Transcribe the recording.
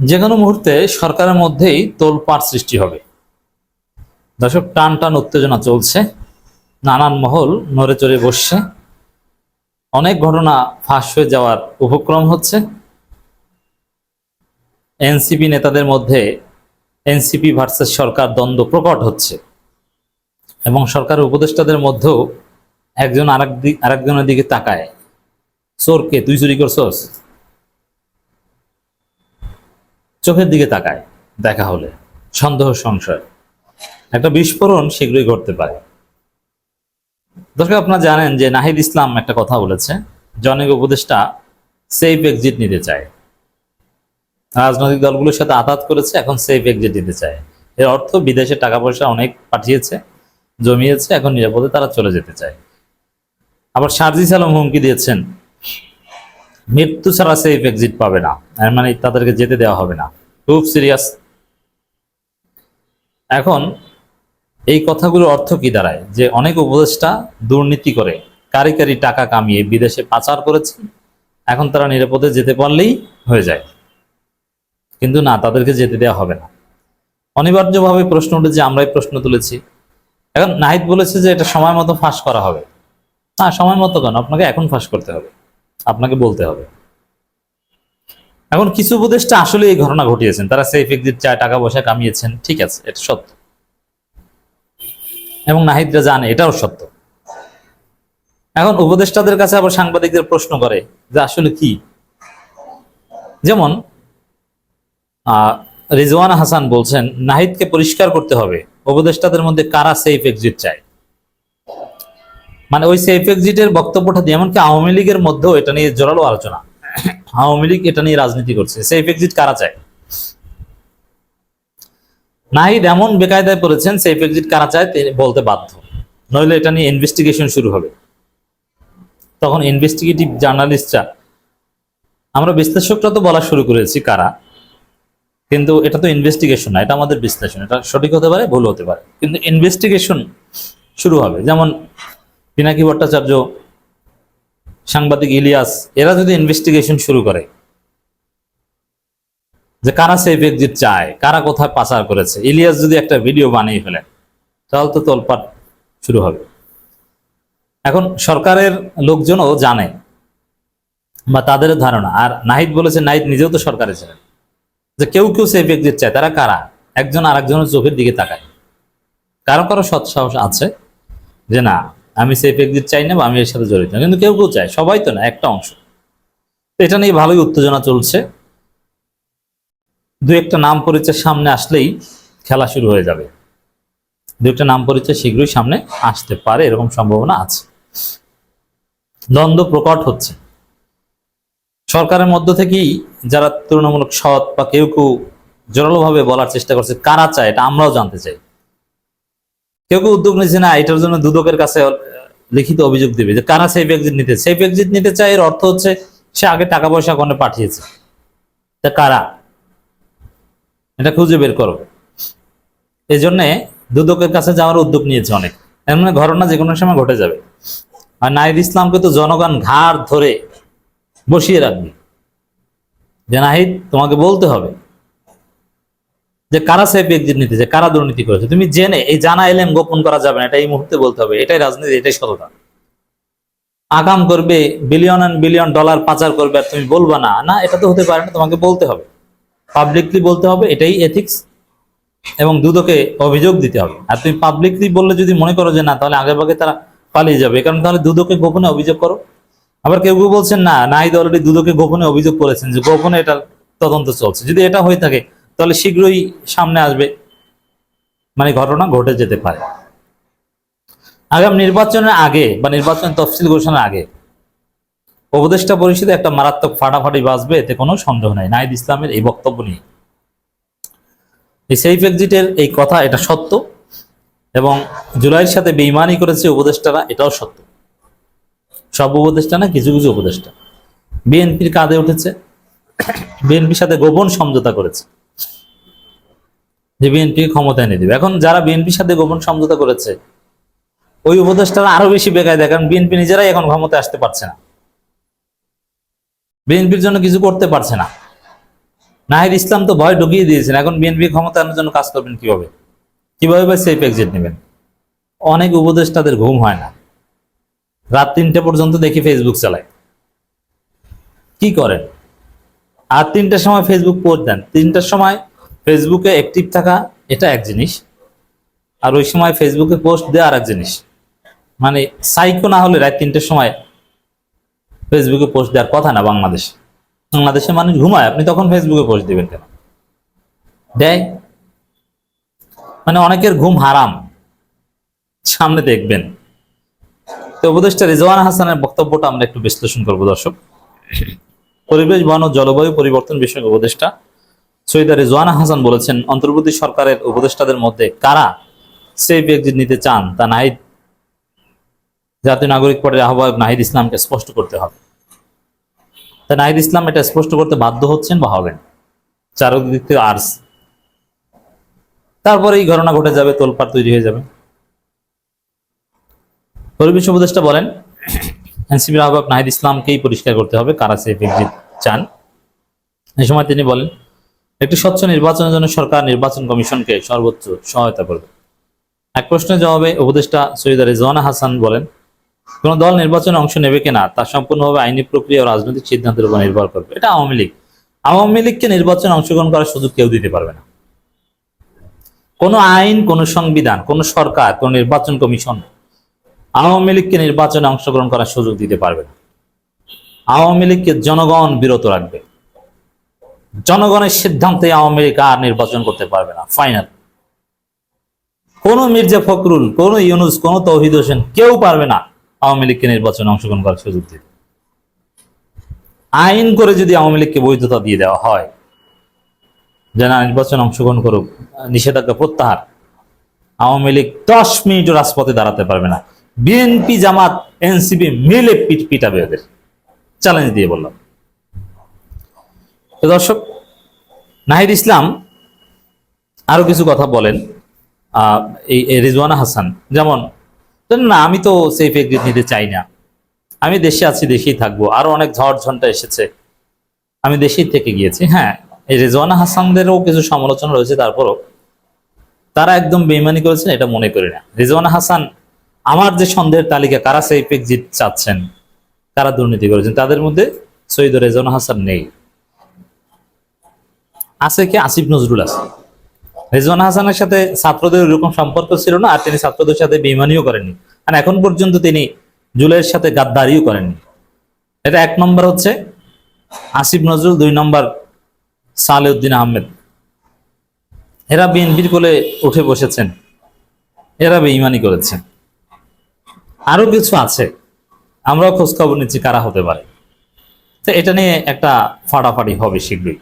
যে কোনো মুহূর্তে সরকারের মধ্যেই তোলপাড় সৃষ্টি হবে। দর্শক টান টান উত্তেজনা চলছে। নানান মহল নড়ে চড়ে বসছে। অনেক ঘটনা ফাঁস হয়ে যাওয়ার উপক্রম হচ্ছে। এনসিপি নেতাদের মধ্যে এনসিপি ভার্সেস সরকার দ্বন্দ্ব প্রকট হচ্ছে এবং সরকারের উপদেষ্টাদের মধ্যেও একজন আরেক আরেকজনের দিকে তাকায়। চোরকে তুই চুরি করছস? চোখের দিকে তাকায়, দেখা হলে। সন্দেহ, সংশয়। একটা বিস্ফোরণ শীঘ্রই ঘটতে পারে। দর্শক, আপনারা জানেন যে নাহিদ ইসলাম একটা কথা বলেছে। জনক উপদেষ্টা সেফ এক্সিট নিতে চায়। রাজনৈতিক দলগুলোর সাথে আঘাত করেছে, এখন সেফ এক্সিট নিতে চায়। এর অর্থ বিদেশে টাকা পয়সা অনেক পাঠিয়েছে, জমিয়েছে, এখন নিরাপদে তারা চলে যেতে চায়। আবার সার্জিস আলম হুমকি দিয়েছেন, মৃত্যু ছাড়া সেফ এক্সিট পাবে না। মানে তাদেরকে যেতে দেওয়া হবে না। খুব সিরিয়াস এখন এই কথাগুলোর অর্থ কি দাঁড়ায়? যে অনেক উপদেষ্টা দুর্নীতি করে, কারি কারি টাকা কামিয়ে বিদেশে পাচার করেছে, এখন তারা নিরাপদে যেতে পারলেই হয়ে যায়। কিন্তু না, তাদেরকে যেতে দেওয়া হবে না। অনিবার্যভাবে প্রশ্ন উঠেছে, আমরাই প্রশ্ন তুলেছি। এখন নাহিদ বলেছে যে এটা সময় মতো ফাঁস করা হবে। না, সময় মতো কেন? আপনাকে এখন ফাঁস করতে হবে। আপনাকে বলতে হবে। এখন কিছু উপদেষ্টা আসলে এই ঘটনা ঘটিয়েছেন। তারা সেফ এক্সিট চায় টাকা পয়সা কামিয়েছেন, ঠিক আছে, এটা সত্য। এবং নাহিদরা জানে, এটাও সত্য। এখন উপদেষ্টাদের কাছে আবার সাংবাদিকদের প্রশ্ন করে যে আসলে কি? যেমন রিজওয়ানা হাসান বলছেন, নাহিদকে পরিষ্কার করতে হবে, উপদেষ্টাদের মধ্যে কারা সেফ এক্সিট চায়? মানে ওই সেফ এক্সিটের বক্তব্যটা দিয়ে, এমনকি আওয়ামী লীগের মধ্যেও এটা নিয়ে জোরালো আলোচনা। আওয়ামী লীগ এটা নিয়ে রাজনীতি করছে। সেফ এক্সিট কারা চায়? নাহিদ এমন বেকায়দায় পড়েছেন, সেফ এক্সিট কারা চায় তিনি বলতে বাধ্য। নইলে এটা নিয়ে ইনভেস্টিগেশন শুরু হবে। তখন ইনভেস্টিগেটিভ জার্নালিস্টরা আমরা বিশ্লেষকরা তো বলা শুরু করেছি কারা, কিন্তু এটা তো ইনভেস্টিগেশন না, এটা আমাদের বিশ্লেষণ। এটা সঠিক হতে পারে, ভুল হতে পারে। কিন্তু ইনভেস্টিগেশন শুরু হবে। যেমন পিনাকি ভট্টাচার্য সাংবাদিক ইলিয়াস, এরা যদি ইনভেস্টিগেশন শুরু করে, যে কারা সেফ এক্সিট চায়, কারা কোথায় পাচার করেছে, ইলিয়াস যদি একটা ভিডিও বানিয়ে ফেলেন, তাহলে তো তোলপাট শুরু হবে। এখন সরকারের লোকজনও জানে, বা তাদের ধারণা, আর নাহিদ বলেছে, নাহিদ নিজেও তো সরকারে ছিলেন, যে কেউ কেউ সেফ এক্সিট চায়, তারা কারা? একজন আর একজনের চোখের দিকে তাকায়। কারও কারও সৎ সাহস আছে, যে না আমি সেফ এক্সিট চাই না বা আমি এর সাথে জড়িত না। কিন্তু কেউ কেউ চায়, সবাই তো না, একটা অংশ। এটা নিয়ে ভালোই উত্তেজনা চলছে। দু একটা নাম পরিচয় সামনে আসলেই খেলা শুরু হয়ে যাবে। দু একটা নাম পরিচয় শীঘ্রই সামনে আসতে পারে, এরকম সম্ভাবনা আছে। দ্বন্দ্ব প্রকট হচ্ছে। সরকারের মধ্য থেকেই যারা তুলনামূলক সৎ বা কেউ কেউ জোরালোভাবে বলার চেষ্টা করছে, কারা চায়, এটা আমরাও জানতে চাই। কেউ কেউ উদ্যোগ নিয়েছে, না, এটার জন্য দুদকের কাছে লিখিত অভিযোগ দিবে যে কারা সেফ এক্সিট নিতে সেফ এক্সিট নিতে চায়, এর অর্থ হচ্ছে সে আগে টাকা পয়সা কোনে পাঠিয়েছে। তা কারা? এটা খুঁজে বের করো। এই জন্যে দুদকের কাছে যাওয়ার উদ্যোগ নিয়েছে অনেক। এর মানে ঘটনা যে কোনো সময় ঘটে যাবে। আর নাহিদ ইসলামকে তো জনগণ ঘাড় ধরে বসিয়ে রাখবে। যে, নাহিদ, তোমাকে বলতে হবে। যে কারা সেফ এক্সিট নিতেছে কারা দুর্নীতি করেছে? তুমি জেনে, এই জানা এলেম গোপন করা যাবে না, এটা এই মুহূর্তে বলতে হবে। এটাই রাজনীতি, এটাই সততা। আগাম করবে বিলিয়ন অ্যান্ড বিলিয়ন ডলার পাচার করবে, আর তুমি বলবা না। না, এটা তো হতে পারে না, তোমাকে বলতে হবে। পাবলিকলি বলতে হবে, এটাই এথিক্স এবং দুদকে অভিযোগ দিতে হবে। আর তুমি পাবলিকলি বললে যদি মনে করো যে না, তাহলে আগে ভাগে তারা পালিয়ে যাবে। কারণ তাহলে দুদকে গোপনে অভিযোগ করো। আবার কেউ কেউ বলছেন, না নাহিদ অলরেডি দুদকে গোপনে অভিযোগ করেছেন যে গোপনে এটা তদন্ত চলছে। যদি এটা হয়ে থাকে তাহলে শীঘ্রই সামনে আসবে। মানে ঘটনা ঘটে যেতে পারে। আগাম নির্বাচনের আগে বা নির্বাচন তফসিল ঘোষণার আগে উপদেষ্টা পরিষদে একটা মারাত্মক ফাটাফাটি বাজবে, এতে কোনো সন্দেহ নাই। নাহিদ ইসলামের এই বক্তব্য নিয়ে। এই সেফ এক্সিটের এই কথা, এটা সত্য এবং জুলাইয়ের সাথে বেইমানি করেছে উপদেষ্টারা, এটাও সত্য। সব উপদেষ্টা না, কিছু কিছু উপদেষ্টা। বিএনপির কাঁধে উঠেছে। বিএনপির সাথে গোপন সমঝোতা করেছে। যে বিএনপি ক্ষমতায় এনে দিবে। এখন যারা বিএনপির সাথে গোপন সমঝোতা করেছে, ওই উপদেষ্টারা আরও বেশি বেকায় দেয় কারণ বিএনপি নিজেরাই এখন ক্ষমতায় আসতে পারছে না। বিএনপির জন্য কিছু করতে পারছে না। নাহিদ ইসলাম তো ভয় ঢুকিয়ে দিয়েছেন, এখন বিএনপি ক্ষমতা আনার জন্য কাজ করবেন কীভাবে? কীভাবে বা সেফ এক্সিট নেবেন? অনেক উপদেষ্টাদের ঘুম হয় না। রাত তিনটে পর্যন্ত দেখি ফেসবুক চালায়। কি করেন? আর তিনটার সময় ফেসবুক পোস্ট দেন। তিনটার সময় ফেসবুকে অ্যাক্টিভ থাকা এটা এক জিনিস। আর ওই সময় ফেসবুকে পোস্ট দেওয়া আর এক জিনিস। মানে সাইকো না হলে রাত তিনটের সময় ফেসবুকে পোস্ট দেওয়ার কথা না বাংলাদেশে। বাংলাদেশে মানুষ ঘুমায়, আপনি তখন ফেসবুকে পোস্ট দিবেন কেন? দেয়। মানে অনেকের ঘুম হারাম। সামনে দেখবেন। তো উপদেষ্টা রিজওয়ান হাসানের বক্তব্যটা আমরা একটু বিশ্লেষণ করব দর্শক। পরিবেশ, বন ও জলবায়ু পরিবর্তন বিষয়ক উপদেষ্টা সৈয়দা রিজওয়ানা হাসান বলেছেন, অন্তর্বর্তী সরকারের উপদেষ্টাদের মধ্যে কারা সেফ এক্সিট নিতে চান তা নাহিদ, জাতীয় নাগরিক পদের আহ্বায়ক নাহিদ ইসলামকে স্পষ্ট করতে হবে। তা নাহিদ ইসলাম এটা স্পষ্ট করতে বাধ্য হচ্ছেন বা হবেন? চারদিক থেকে আর্স। তারপরে এই ঘটনা ঘটে যাবে, তোলপাড় তৈরি হয়ে যাবে। পরিবেশ উপদেষ্টা বলেন, এনসিপির আহ্বায়ক নাহিদ ইসলামকেই পরিষ্কার করতে হবে কারা সেফ এক্সিট চান। এই সময় তিনি বলেন একটি স্বচ্ছ নির্বাচনের জন্য সরকার নির্বাচন কমিশনকে সর্বোচ্চ সহায়তা করবে। এক প্রশ্নের জবাবে উপদেষ্টা সৈয়দা রেজওয়ানা হাসান বলেন, কোন দল নির্বাচনে অংশ নেবে কিনা তা সম্পূর্ণভাবে আইনি প্রক্রিয়া ও রাজনৈতিক সিদ্ধান্তের উপর নির্ভর করবে। এটা আওয়ামী লীগ। আওয়ামী লীগকে নির্বাচনে অংশগ্রহণ করার সুযোগ কেউ দিতে পারবে না। কোনো আইন, কোন সংবিধান, কোন সরকার, কোন নির্বাচন কমিশন আওয়ামী লীগকে নির্বাচনে অংশগ্রহণ করার সুযোগ দিতে পারবে না। আওয়ামী লীগকে জনগণ বিরত রাখবে। জনগণের সিদ্ধান্তে আওয়ামী লীগ আর নির্বাচন করতে পারবে না ফাইনাল কোন মির্জা ফখরুল, কোন ইউনুস, কোন তৌহিদ হোসেন কেউ পারবে না আওয়ামী লীগকে নির্বাচনে অংশগ্রহণ করার সুযোগ দিতে। আইন করে যদি আওয়ামী লীগকে বৈধতা দিয়ে দেওয়া হয় যে না নির্বাচনে অংশগ্রহণ করুক, নিষেধাজ্ঞা প্রত্যাহার, আওয়ামী লীগ দশ মিনিট রাজপথে দাঁড়াতে পারবে না। বিএনপি, জামাত, এনসিপি মিলে পিট পিটাবে ওদের। চ্যালেঞ্জ দিয়ে বললাম। দর্শক, নাহিদ ইসলাম আরও কিছু কথা বলেন এই রিজওয়ানা হাসান। যেমন না, আমি তো সেফ এগ্রিট নিতে চাই না। আমি দেশে আছি, দেশেই থাকব। আরও অনেক ঝড় ঝন্টা এসেছে। আমি দেশেই থেকে গিয়েছি। হ্যাঁ এই রেজওয়ানা হাসানদেরও কিছু সমালোচনা রয়েছে, তারপরও তারা একদম বেইমানি করেছেন, এটা মনে করি না। রিজওয়ানা হাসান, আমার যে সন্দেহের তালিকা, কারা সেফ এক্সিট চাচ্ছেন, কারা দুর্নীতি করেছেন, তাদের মধ্যে সৈয়দ রেজওয়ানা হাসান নেই। আছে কি? আসিফ নজরুল আছে। রেজওয়ান হাসানের সাথে ছাত্রদের ওরকম সম্পর্ক ছিল না, আর তিনি ছাত্রদের সাথে বেইমানিও করেননি। আর এখন পর্যন্ত তিনি জুলাইয়ের সাথে গাদ্দারিও করেননি। এটা এক নম্বর হচ্ছে, আসিফ নজরুল, দুই নম্বর সালেউদ্দিন আহমেদ। এরা বিএনপির কোলে উঠে বসেছেন। এরা বেইমানি করেছেন। আরও কিছু আছে, আমরাও খোঁজ খবর নিচ্ছি কারা হতে পারে। তো এটা নিয়ে একটা ফাটাফাটি হবে শীঘ্রই।